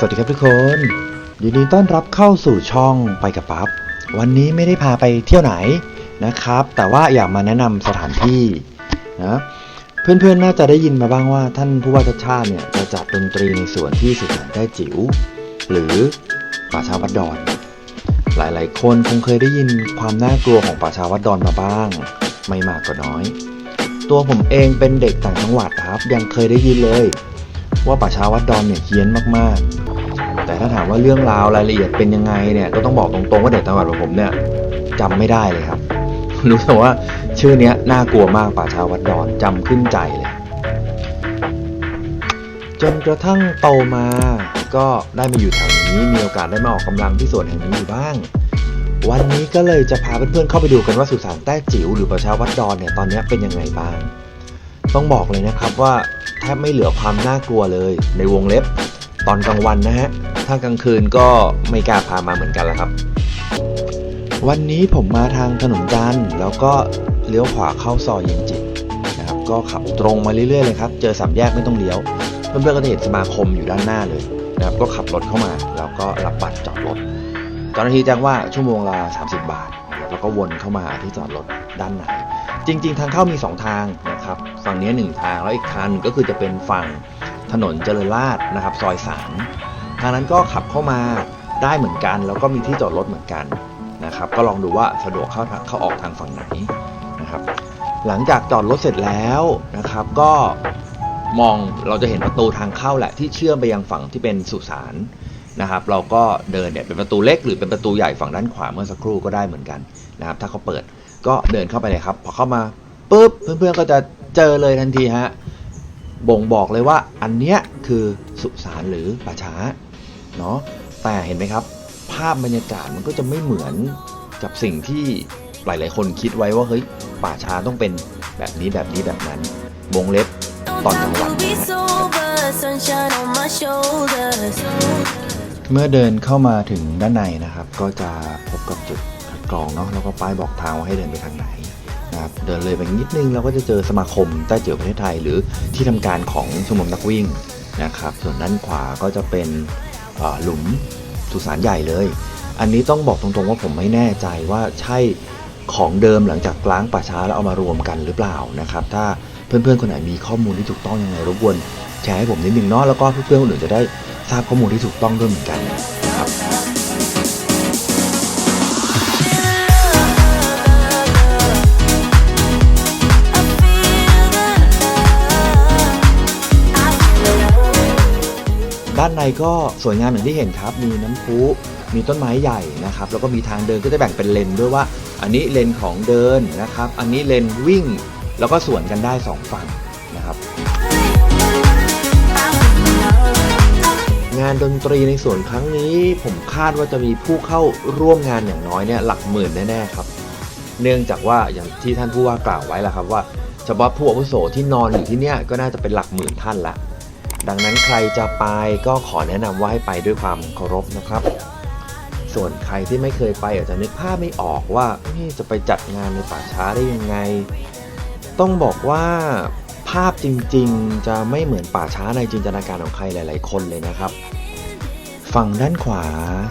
สวัสดีครับทุกคนยินดีต้อนรับเข้าสู่ช่องไปกับปั๊บวันนี้ไม่ได้พาไปเที่ยวไหนนะครับ แต่ว่าอยากมาแนะนำสถานที่นะเพื่อนๆน่าจะได้ยินมาบ้างว่าท่านผู้ว่าชาติชาติเนี่ยจะจัดดนตรีในส่วนที่สุสานใต้จิ๋วหรือป่าชาวัดดอน หลายๆ คนคงเคยได้ยินความน่ากลัวของป่าชาวัดดอนมาบ้าง ไม่มากก็น้อย ตัวผมเองเป็นเด็กต่างจังหวัดครับ ยังเคยได้ยินเลย ว่าป่าช้าวัดดอนเนี่ยเฮี้ยนมากๆ แต่ถ้าถามว่าเรื่องราวรายละเอียดเป็นยังไงเนี่ยก็ต้องบอกตรงๆว่าเด็กต่างจังหวัดของผมเนี่ยจำไม่ได้เลยครับ รู้แต่ว่าชื่อเนี้ยน่ากลัวมากป่าช้าวัดดอนจำขึ้นใจเลย จนกระทั่งโตมาก็ได้มาอยู่แถวนี้มีโอกาสได้มาออกกำลังที่สวนแห่งนี้อยู่บ้าง วันนี้ก็เลยจะพาเพื่อนๆเข้าไปดูกันว่าสุสานแต้จิ๋วหรือป่าช้าวัดดอนเนี่ยตอนนี้เป็นยังไงบ้าง ต้องบอกเลยนะครับว่าแทบไม่เหลือความน่ากลัวเลยในวงเล็บ ตอนกลางวันนะฮะ ถ้ากลางคืนก็ไม่กล้าพามาเหมือนกันละครับ วันนี้ผมมาทางถนนจันทร์แล้วก็เลี้ยวขวาเข้าซอยเย็นจิตนะครับ ก็ขับตรงมาเรื่อยๆเลยครับ เจอสามแยกไม่ต้องเลี้ยว เพื่อนๆก็จะเห็นสมาคมอยู่ด้านหน้าเลยนะครับ ก็ขับรถเข้ามา แล้วก็รับบัตรจอดรถเจ้าหน้าที่แจ้งว่าชั่วโมงละ30 บาท แล้วก็วนเข้ามาที่จอดรถด้านในจริง ๆ ทางเข้ามี 2 ทางนะ ครับ ฝั่งนี้หนึ่งทาง แล้วอีกทางนึงก็คือจะเป็นฝั่งถนนเจริญราษฎร์นะครับ ซอยสามทางนั้นก็ขับเข้ามาได้เหมือนกัน แล้วก็มีที่จอดรถเหมือนกันนะครับ ก็ลองดูว่าสะดวกเข้าเข้าออกทางฝั่งไหนนะครับ หลังจากจอดรถเสร็จแล้วนะครับ ก็มองเราจะเห็นประตูทางเข้าแหละที่เชื่อมไปยังฝั่งที่เป็นสุสานนะครับ เราก็เดินเนี่ยเป็นประตูเล็กหรือเป็นประตูใหญ่ฝั่งด้านขวาเมื่อสักครู่ก็ได้เหมือนกันนะครับ ถ้าเขาเปิดก็เดินเข้าไปเลยครับ พอเข้ามาปุ๊บเพื่อนๆก็จะ เจอเลยทันทีฮะบ่งบอกเลยว่าอันเนี้ยคือสุสานหรือป่าช้าเนาะแต่เห็นไหมครับ ภาพบรรยากาศมันก็จะไม่เหมือนกับสิ่งที่หลาย ๆ คนคิดไว้ว่าเฮ้ยป่าช้าต้องเป็นแบบนี้แบบนี้แบบนั้นวงเล็บตอนกลางวันนะเมื่อเดินเข้ามาถึงด้านในนะครับ ก็จะพบกับจุดคัดกรองเนาะแล้วก็ป้ายบอกทางว่าให้เดินไปทางไหน นะครับเดินเลยไปนิดนึงเราก็จะเจอสมาคมใต้เจียวประเทศไทย หรือที่ทำการของชมรมนักวิ่งนะครับ ส่วนด้านขวาก็จะเป็นหลุมสุสานใหญ่เลย อันนี้ต้องบอกตรงๆว่าผมไม่แน่ใจว่าใช่ของเดิมหลังจากล้างป่าช้าแล้วเอามารวมกันหรือเปล่านะครับ ถ้าเพื่อนๆคนไหนมีข้อมูลที่ถูกต้องยังไงรบกวนแชร์ให้ผมนิดนึงเนาะแล้วก็เพื่อนๆคนอื่นจะได้ทราบข้อมูลที่ถูกต้องด้วยเหมือนกัน ด้านในก็สวยงามอย่างที่เห็นครับ มีน้ำพุมีต้นไม้ใหญ่นะครับ แล้วก็มีทางเดินก็จะแบ่งเป็นเลนด้วยว่า อันนี้เลนของเดินนะครับ อันนี้เลนวิ่ง แล้วก็สวนกันได้สองฝั่งนะครับ งานดนตรีในสวนครั้งนี้ ผมคาดว่าจะมีผู้เข้าร่วมงานอย่างน้อยเนี่ยหลักหมื่นแน่ๆครับ เนื่องจากว่าอย่างที่ท่านผู้ว่ากล่าวไว้แล้วครับว่าเฉพาะผู้อาวุโสที่นอนอยู่ที่เนี่ยก็น่าจะเป็นหลักหมื่นท่านละ ดังนั้นใครจะไปก็ขอแนะนำว่าให้ไปด้วยความเคารพนะครับ ส่วนใครที่ไม่เคยไปอาจจะนึกภาพไม่ออกว่าจะไปจัดงานในป่าช้าได้ยังไง ต้องบอกว่าภาพจริงๆ จะไม่เหมือนป่าช้าในจินตนาการของใครหลาย ๆ คนเลยนะครับ ฝั่งด้านขวา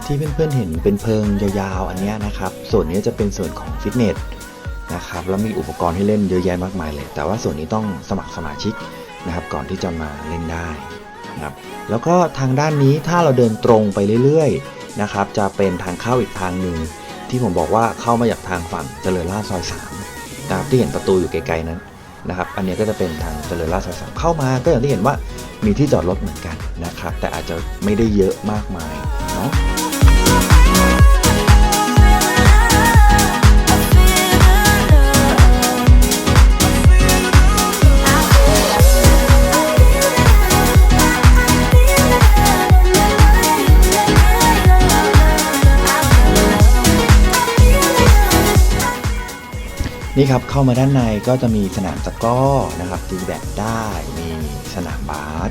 ที่เพื่อนๆเห็นเป็นเพิงยาวๆ อันนี้นะครับ ส่วนนี้จะเป็นส่วนของฟิตเนสนะครับแล้วมีอุปกรณ์ให้เล่นเยอะแยะมากมายเลย แต่ว่าส่วนนี้ต้องสมัครสมาชิก นะครับก่อนที่จะมาเล่นได้นะครับแล้วก็ทางด้านนี้ถ้าเราเดินตรงไปเรื่อยๆนะครับจะเป็นทางเข้าอีกทางหนึ่งที่ผมบอกว่าเข้ามาจากทางฝั่งเจริญราษฎร์ซอย3นะครับที่เห็นประตูอยู่ไกลๆนั้นนะครับอันนี้ก็จะเป็นทางเจริญราษฎร์ซอย3เข้ามาก็อย่างที่เห็นว่ามีที่จอดรถเหมือนกันนะครับแต่อาจจะไม่ได้เยอะมากมายเนาะ นี่ครับเข้ามาด้านในก็จะมีสนามตะกร้อนะครับตีแบดได้มีสนามบาส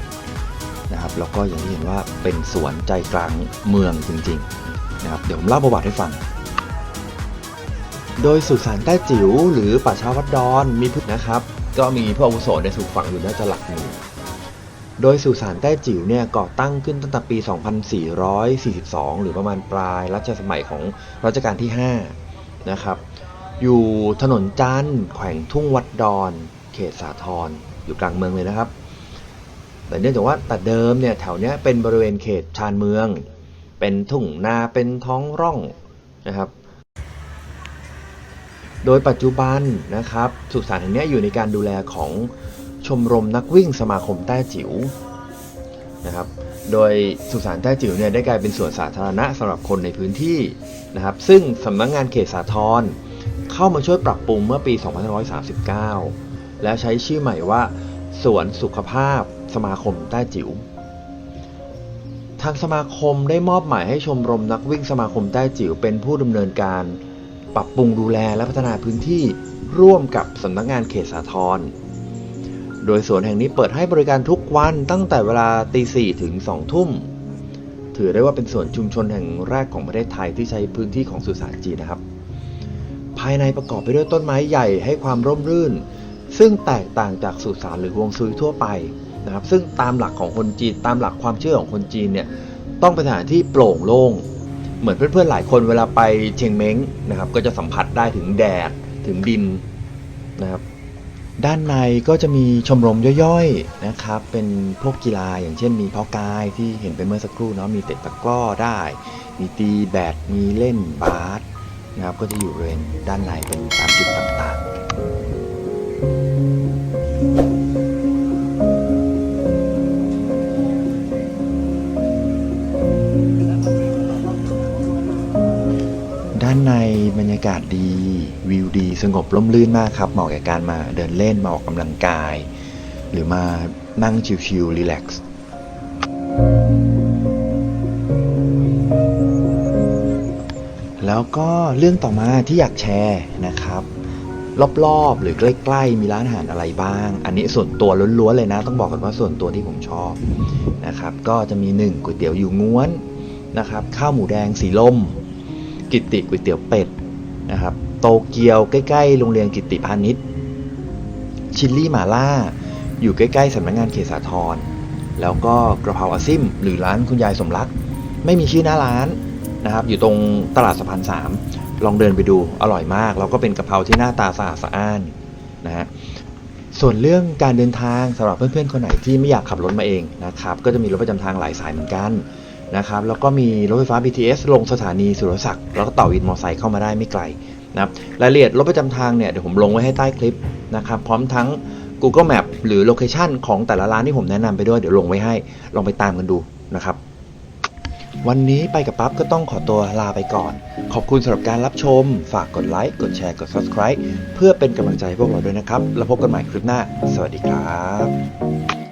นะครับแล้วก็อย่างที่เห็นว่าเป็นสวนใจกลางเมืองจริงๆนะครับเดี๋ยวผมเล่าประวัติให้ฟัง โดยสุสานใต้จิ๋วหรือป่าช้าวัดดอนมีพุทธนะครับ ก็มีผู้อาวุโสในยถูกฝังอยู่น่าจะหลักหมื่นโดยสุสานแต้จิ๋วเนี่ยก่อตั้งขึ้นตั้งแต่ปี 2442 หรือประมาณปลายรัชสมัยของรัชกาลที่ 5 นะครับ อยู่ถนนจันทร์แขวงทุ่งวัดดอน เขตสาทรอยู่กลางเมืองเลยนะครับ แต่เนื่องจากว่าแต่เดิมเนี่ยแถวเนี้ยเป็นบริเวณเขตชานเมือง เป็นทุ่งนาเป็นท้องร่องนะครับ โดยปัจจุบันนะครับสุสานแห่งนี้อยู่ในการดูแลของชมรมนักวิ่งสมาคมแต้จิ๋วนะครับ โดยสุสานแต้จิ๋วเนี่ยได้กลายเป็นส่วนสาธารณะสำหรับคนในพื้นที่นะครับ ซึ่งสำนักงงานเขตสาทร เข้ามาช่วยปรับปรุงเมื่อปี 2539 และใช้ชื่อใหม่ว่า สวนสุขภาพสมาคมแต้จิ๋ว ทางสมาคมได้มอบหมายให้ชมรมนักวิ่งสมาคมแต้จิ๋วเป็นผู้ดำเนินการ ปรับปรุงดูแลและพัฒนาพื้นที่ร่วมกับสำนักงานเขตสาทรโดยสวนแห่งนี้เปิดให้บริการทุกวันตั้งแต่เวลาตีสี่ถึงสองทุ่ม ถือได้ว่าเป็นสวนชุมชนแห่งแรกของประเทศไทยที่ใช้พื้นที่ของสุสานจีนนะครับายในประกอบไปด้วยต้นไม้ใหญ่ให้ความร่มรื่น ซึ่งแตกต่างจากสุสานหรือฮวงซุยทั่วไปนะครับ ซึ่งตามหลักของคนจีนตามหลักความเชื่อของคนจีนเนี่ยต้องเป็นสถานที่โปร่งโล่งเหมือนเพื่อนๆหลายคนเวลาไปเชียงเม้งนะครับ ก็จะสัมผัสได้ถึงแดดถึงดินนะครับด้านในก็จะมีชมรมย่อยๆนะครับ เป็นพวกกีฬาอย่างเช่นมีเพากายที่เห็นไปเมื่อสักครู่เนาะมีเตะตะกร้อได้ มีตีแบดมีเล่นบาส นะครับก็จะอยู่บริเวณด้านในเป็นตามจุดต่างๆด้านในบรรยากาศดีวิวดีสงบร่มรื่นมากครับ เหมาะแก่การมาเดินเล่นมาออกกำลังกาย หรือมานั่งชิลๆรีแลกซ์ แล้วก็เรื่องต่อมาที่อยากแชร์นะครับ รอบๆ หรือใกล้ๆ มีร้านอาหารอะไรบ้าง อันนี้ส่วนตัวล้วนๆเลยนะ ต้องบอกกันว่าส่วนตัวที่ผมชอบนะครับ ก็จะมีหนึ่งก๋วยเตี๋ยวอยู่ง้วนนะครับ ข้าวหมูแดงสีลม กิติก๋วยเตี๋ยวเป็ดนะครับ โตเกียวใกล้ๆ โรงเรียนกิติพาณิชย์ ชิลลี่หมาล่า อยู่ใกล้ๆสำนักงานเขตสาทรแล้วก็กระเพราอาซิมหรือร้านคุณยายสมรัก ไม่มีชื่อหน้าร้าน นะครับอยู่ตรงตลาดสะพานสามลองเดินไปดูอร่อยมาก แล้วก็เป็นกะเพราที่หน้าตาสะอาดสะอ้านนะฮะส่วนเรื่องการเดินทางสำหรับเพื่อนๆคนไหนที่ไม่อยากขับรถมาเองนะครับก็จะมีรถประจำทางหลายสายเหมือนกันนะครับแล้วก็มีรถไฟฟ้า BTS ลงสถานีสุรศักดิ์แล้วก็ต่อวินมอเตอร์ไซค์เข้ามาได้ไม่ไกลนะครับรายละเอียดรถประจำทางเนี่ยเดี๋ยวผมลงไว้ให้ใต้คลิปนะครับพร้อมทั้ง Google Map หรือโลเคชันของแต่ละร้านที่ผมแนะนำไปด้วยเดี๋ยวลงไว้ให้ลองไปตามกันดูนะครับ วันนี้ไปกับปั๊บก็ต้องขอตัวลาไปก่อน ขอบคุณสำหรับการรับชม ฝากกดไลค์ กดแชร์ กด subscribe เพื่อเป็นกำลังใจให้พวกเราด้วยนะครับ แล้วพบกันใหม่คลิปหน้า สวัสดีครับ